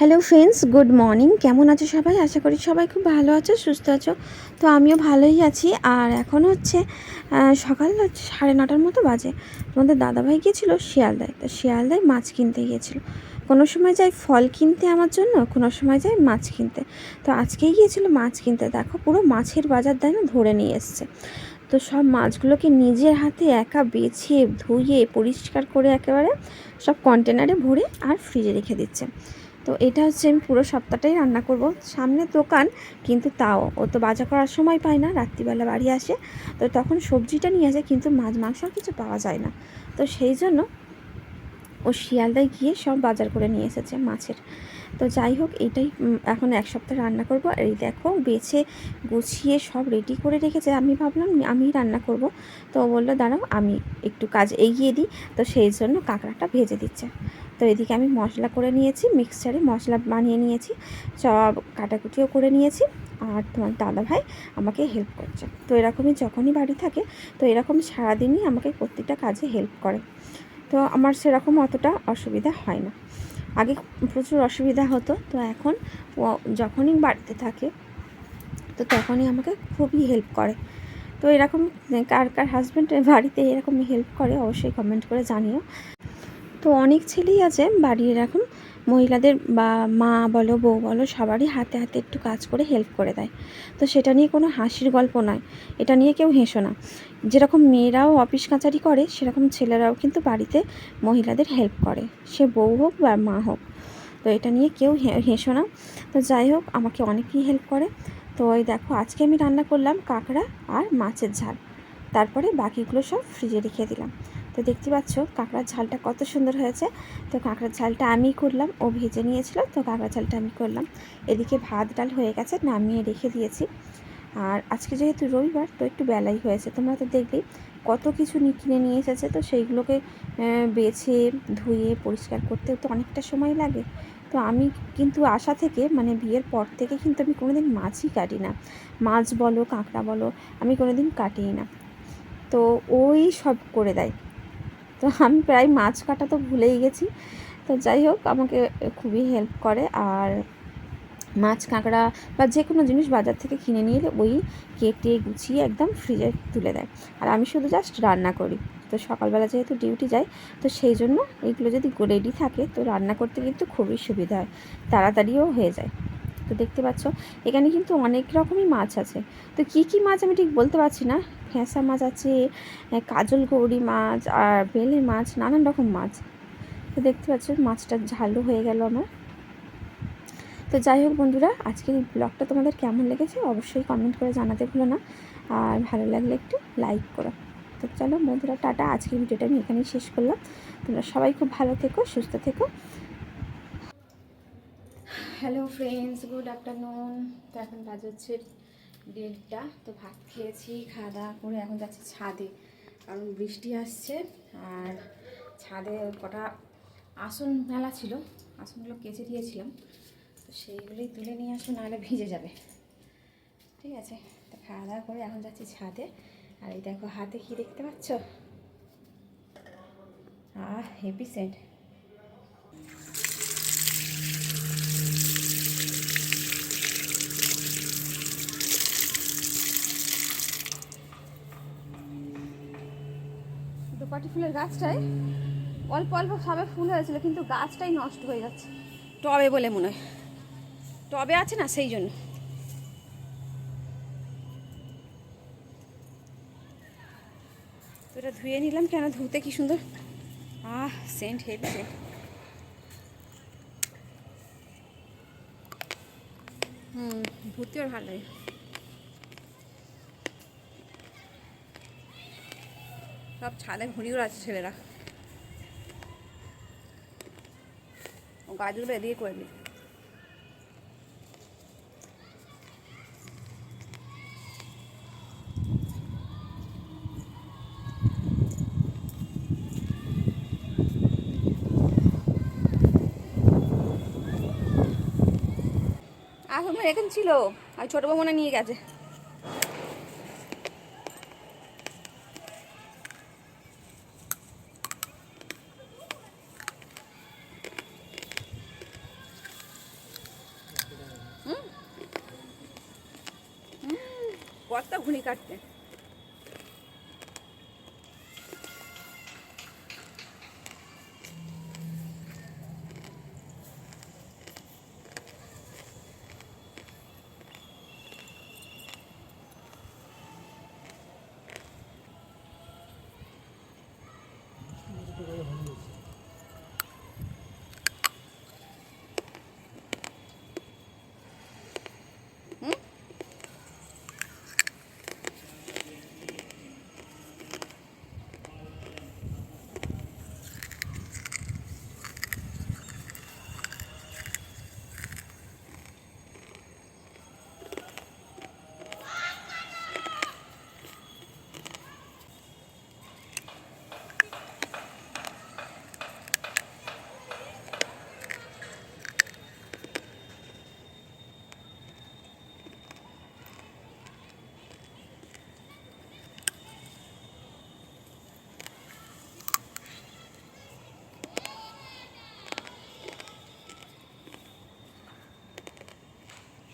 Hello friends good morning কেমন আছো সবাই? আশা করি সবাই খুব ভালো আছো, সুস্থ আছো। তো আমিও ভালোই আছি। আর এখন হচ্ছে সকাল সাড়ে নটার মতো বাজে। তোমাদের দাদাভাই গিয়েছিল শিয়ালদায়। তো শিয়ালদায় মাছ কিনতে গিয়েছিল। কোনো সময় যায় ফল কিনতে আমার জন্য, কোনো সময় যায় মাছ কিনতে। তো আজকেই গিয়েছিল মাছ কিনতে। দেখো, পুরো মাছের বাজার না ধরে নিয়ে এসছে। তো সব মাছগুলোকে নিজের হাতে একা বেছে ধুয়ে, পরিষ্কার করে একেবারে সব কন্টেনারে ভরে আর ফ্রিজে রেখে দিচ্ছে। তো এটা হচ্ছে আমি পুরো সপ্তাহটাই রান্না করব। সামনে দোকান, কিন্তু তাও। ও তো বাজার করার সময় পায় না, রাত্রিবেলা বাড়ি আসে। তো তখন সবজিটা নিয়ে আসে কিন্তু মাছ, মাংস কিছু পাওয়া যায় না। তো সেই জন্য ও শিয়ালদায় গিয়ে সব বাজার করে নিয়ে এসেছে মাছের। তো যাই হোক, এটাই এখন এক সপ্তাহ রান্না করব। আর এই দেখো, বেছে গুছিয়ে সব রেডি করে রেখেছে। আমি ভাবলাম, আমি রান্না করব। তো বলল, দাঁড়াও, আমি একটু কাজ এগিয়ে দিই। তো সেই জন্য কাঁকড়াটা ভেজে দিচ্ছে। তো এদিকে আমি মশলা করে নিয়েছি মিক্সচারে মশলা বানিয়ে নিয়েছি, সব কাটাকুটিও করে নিয়েছি। আর তোমার দাদা ভাই আমাকে হেল্প করছে। তো এরকমই যখনই বাড়ি থাকে, তো এরকম সারাদিনই আমাকে প্রত্যেকটা কাজে হেল্প করে। তো আমার সেরকম অতটা অসুবিধা হয় না। আগে প্রচুর অসুবিধা হতো, তো এখন যখনই বাড়িতে থাকে, তো তখনই আমাকে খুবই হেল্প করে। তো এরকম কার কার হাজব্যান্ড বাড়িতে এরকম হেল্প করে, অবশ্যই কমেন্ট করে জানিও। তো অনেক ছেলেই আছে বাড়ির এরকম মহিলাদের বা মা বলো, বউ বলো, সবারই হাতে হাতে একটু কাজ করে হেল্প করে দেয়। তো সেটা নিয়ে কোনো হাসির গল্প নয়। এটা নিয়ে কেউ হেসো না। যেরকম মেয়েরাও অফিস কাচারি করে, সেরকম ছেলেরাও কিন্তু বাড়িতে মহিলাদের হেল্প করে। সে বউ হোক বা মা হোক। তো এটা নিয়ে কেউ হেসো না। তো যাই হোক, আমাকে অনেকেই হেল্প করে। তো ওই দেখো, আজকে আমি রান্না করলাম কাঁকড়া আর মাছের ঝাল। তারপরে বাকিগুলো সব ফ্রিজে রেখে দিলাম। তো দেখতে পাচ্ছ কাঁকড়ার ঝালটা কত সুন্দর হয়েছে। তো কাঁকড়ার ঝালটা আমিই করলাম, ও ভেজে নিয়েছিল, তো কাঁকড়ার ঝালটা আমি করলাম। এদিকে ভাত, ডাল হয়ে গেছে, নামিয়ে রেখে দিয়েছি। আর আজকে যেহেতু রবিবার, তো একটু বেলাই হয়েছে, তোমরা তো দেখলেই কত কিছু কিনে নিয়ে এসেছে, তো সেইগুলোকে বেছে, ধুয়ে, পরিষ্কার করতে তো অনেকটা সময় লাগে। তো আমি কিন্তু আশা থেকে মানে বিয়ের পর থেকে কিন্তু আমি কোনোদিন মাছই কাটি না। মাছ বলো, কাঁকড়া বলো, আমি কোনোদিন কাটিই না। তো ওই সব করে দেয়। তো আমি প্রায় মাছ কাটা তো ভুলেই গেছি। তো যাই হোক, আমাকে খুবই হেল্প করে। আর মাছ, কাঁকড়া বা যে কোনো জিনিস বাজার থেকে কিনে নিয়ে এলে ওই কেটে গুছিয়ে একদম ফ্রিজে তুলে দেয়। আর আমি শুধু জাস্ট রান্না করি। তো সকালবেলা যেহেতু ডিউটি যাই, তো সেই জন্য এইগুলো যদি রেডি থাকে, তো রান্না করতে কিন্তু খুবই সুবিধা হয়। তাড়াতাড়িও হয়ে যায়। তো দেখতে পাচ্ছ, এখানে কিন্তু অনেক রকমই মাছ আছে। তো কি কি মাছ আমি ঠিক বলতে পারছি না? ফ্যাঁসা মাছ আছে কাজল গৌরি মাছ, আর বেলে মাছ, নানান রকম মাছ। তো দেখতে পাচ্ছ, মাছটা ঝালু হয়ে গেল আমার। তো যাই হোক বন্ধুরা, আজকের এই ব্লগটা তোমাদের কেমন লেগেছে অবশ্যই কমেন্ট করে জানাতে ভুলো না। আর ভালো লাগলে একটু লাইক করো। তো চলো বন্ধুরা, টাটা। আজকের ভিডিওটা আমি এখানেই শেষ করলাম। তোমরা সবাই খুব ভালো থেকো, সুস্থ থেকো। হ্যালো ফ্রেন্ডস গুড আফটারনুন তো এখন বাজে হচ্ছে দেড়টা। তো ভাত খেয়েছি, খাওয়া দাওয়া করে এখন যাচ্ছি ছাদে। কারণ বৃষ্টি আসছে আর ছাদে কটা আসন মেলা ছিল। আসনগুলো কেচে দিয়েছিলাম। তো সেইগুলোই তুলে নিয়ে আসব, নাহলে ভিজে যাবে। ঠিক আছে, তো খাওয়া দাওয়া করে এখন যাচ্ছি ছাদে। আর এই দেখো, হাতে কি দেখতে পাচ্ছ? আহ হেভি সেন্ট দুপাটি ফুলের গাছটায় অল্প অল্প সবে ফুল হয়েছিল, কিন্তু গাছটাই নষ্ট হয়ে যাচ্ছে। টবে বলে মনে হয়। টবে আছে না সেই জন্য। তো এটা ধুয়ে নিলাম, কেন ধুতে কি সুন্দর? আহ সেন্ট হেভি সেন্ট হুম, ধুতেও ভালো লাগে সব ছাদে ঘুরিয়ে আছে ছেলেরা। ও গাছগুলো এদিকে করে দিই এখানে ছিল। আর ছোটো বউ মনে নিয়ে গেছে। কর্তা ঘুনি কাটতে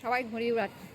সবাই ঘুরিয়ে উড়াচ্ছে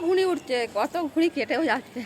ঘুড়ি উঠছে কত ঘুড়ি কেটেও যাচ্ছে।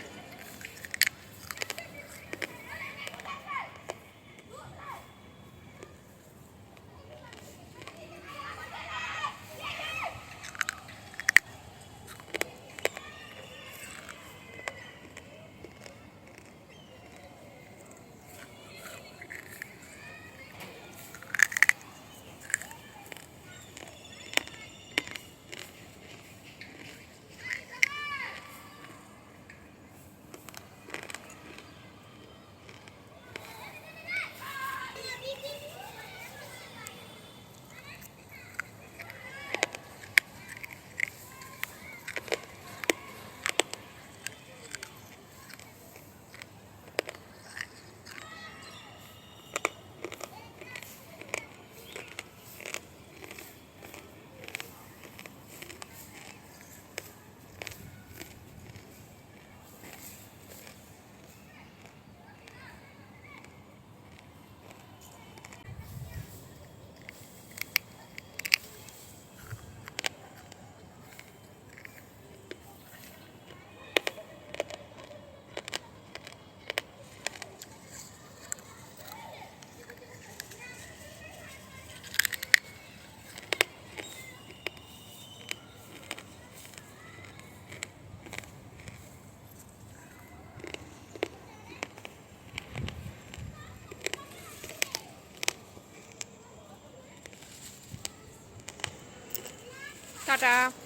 টাটা।